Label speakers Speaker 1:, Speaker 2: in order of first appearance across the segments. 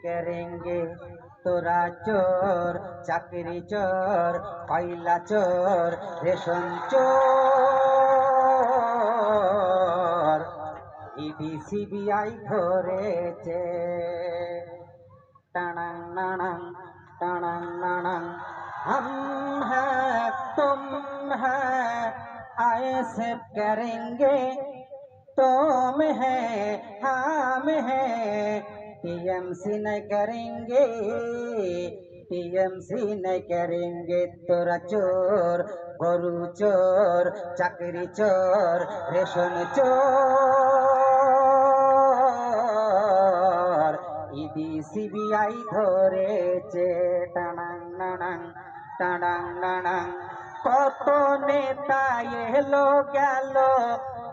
Speaker 1: करेंगे তোরা চোর চাকরি চোর কয়লা চোর রেশন চোর ইডি সিবিআই ধরেছে টানাং নানাং টানাং নানাং हम हैं तुम हैं आईएसएफ करेंगे तुम है हम है टीएमसी न करेंगे टीएमसी न करेंगे तोरा चोर গরু চোর চাকরি চোর রেশন চোর ইডি সিবিআই ধরেছে টানাং নানাং টানাং নানাং কত নেতা এলো গেল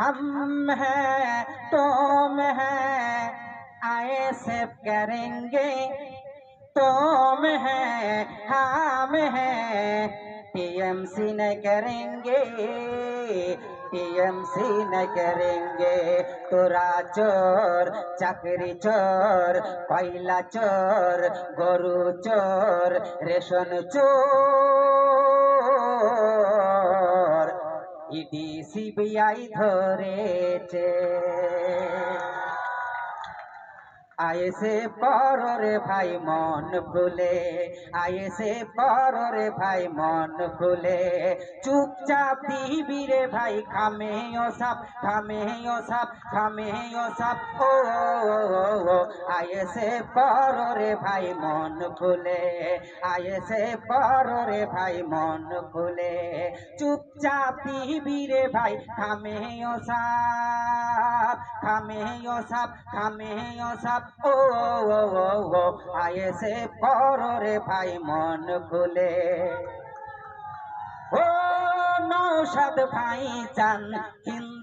Speaker 1: हम हैं तुम हैं आए सेव करेंगे तुम हैं हम हैं टीएमसी न करेंगे टीएमसी न करेंगे তোরা চোর চাকরি চোর কয়লা চোর গরু চোর রেশন চোর ইডি সিবিআই ধরেছে। আয়েসে পররে ভাই, মন খুলে। আয়েসে পররে ভাই, মন খুলে। চুপচাপ দিবি রে ভাই খামে ও সাপ খামে ও সাপ খামে ও সাপ, ও আয়েসে পররে ভাই, মন খুলে। আয়েসে পররে ভাই, মন খুলে। চুপচাপ রে ভাই খামে ও সাপ খামে ও সাপ ও সাপ ও আয়েসে পররে ভাই, মন খুলে। ও নৌসাদ ভাই চান হিন্দু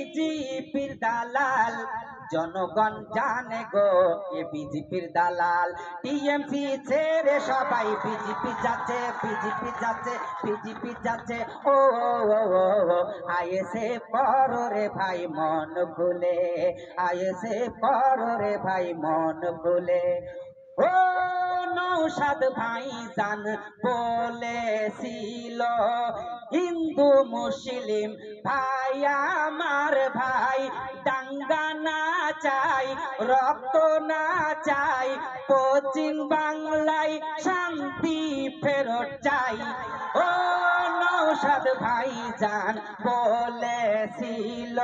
Speaker 1: বিজেপির দালাল। জনগণ জানে গো এ বিজেপির দালাল। টিএমসি ছেড়ে সবাই বিজেপি যাচ্ছে বিজেপি যাচ্ছে বিজেপি যাচ্ছে। ও আয়েসে পররে ভাই, মন খুলে। আয়েসে পররে ভাই, মন খুলে। ও নৌসাদ ভাই জান বলেছিল, হিন্দু মুসলিম ভাই আমার ভাই, দাঙ্গা না চাই, রক্ত না চাই, পশ্চিম বাংলায় শান্তি ফেরত চাই। ও নৌসাদ ভাই জান বলেছিল